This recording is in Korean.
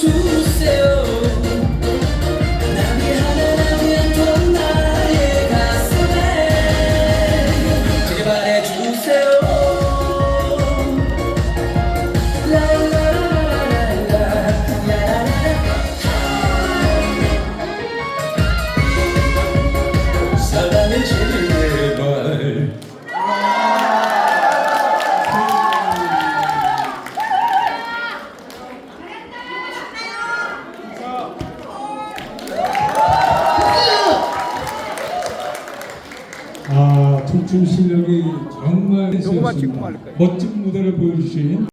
to seu. 아, 촉진 실력이 정말 멋진 무대를 보여주신